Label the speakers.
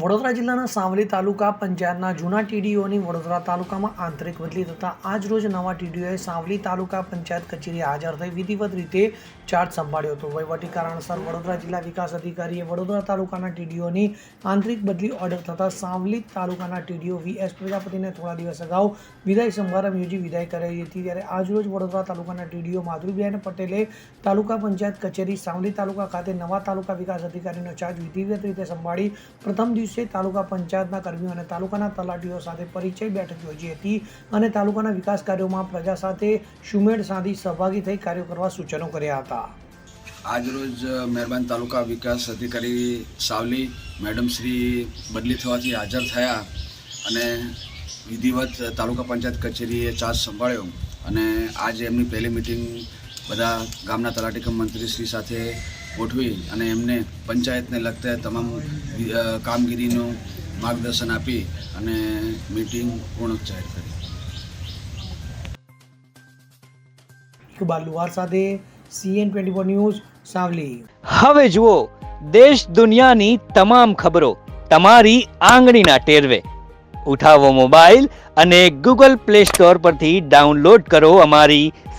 Speaker 1: વડોદરા જિલ્લાના સાવલી તાલુકા પંચાયતના જૂના ટીડીઓની વડોદરા તાલુકામાં આંતરિક બદલી થતાં આજ રોજ નવા ટીડીઓએ સાવલી તાલુકા પંચાયત કચેરી હાજર થઈ વિધિવત રીતે ચાર્જ સંભાળ્યો હતો. વહીવટી કારણસર વડોદરા જિલ્લા વિકાસ અધિકારીએ વડોદરા તાલુકાના ટીડીઓની આંતરિક બદલી ઓર્ડર થતાં સાવલી તાલુકાના ટીડીઓ વી એસ પ્રજાપતિને થોડા દિવસ અગાઉ વિદાય સમારંભ યોજી વિદાય કરાઈ હતી. ત્યારે આજરોજ વડોદરા તાલુકાના ટીડીઓ માધુરીબેન પટેલે તાલુકા પંચાયત કચેરી સાવલી તાલુકા ખાતે નવા તાલુકા વિકાસ અધિકારીનો ચાર્જ વિધિવત રીતે સંભાળી પ્રથમ દિવસે તાલુકા પંચાયતના કર્મીઓ અને તાલુકાના તલાટીઓ સાથે પરિચય બેઠક યોજી હતી અને તાલુકાના વિકાસ કાર્યોમાં પ્રજા સાથે સુમેળ સાધી સહભાગી થઈ કાર્યો કરવા સૂચનો કર્યા હતા.
Speaker 2: આજરોજ મહેરબાન તાલુકા વિકાસ અધિકારી સાવલી, મેડમ શ્રી બદલી થવાથી હાજર થયા અને વિધિવત તાલુકા પંચાયત કચેરીએ ચાર્જ સંભાળ્યો અને આજે એમની પહેલી મિટિંગ બધા ગામના તલાટી કમ મંત્રીશ્રી સાથે ગોઠવી અને એમને પંચાયતને લગતા તમામ કામગીરીનું માર્ગદર્શન આપી અને મિટિંગ પૂર્ણ જાહેર કરી.
Speaker 1: ઇકબાલ લુહાર સાથે CN twenty four news Savli.
Speaker 3: હવે જુઓ દેશ દુનિયાની તમામ ખબરો તમારી આંગળીના ટેરવે. ઉઠાવો મોબાઈલ અને ગૂગલ પ્લે સ્ટોર પરથી ડાઉનલોડ કરો અમારી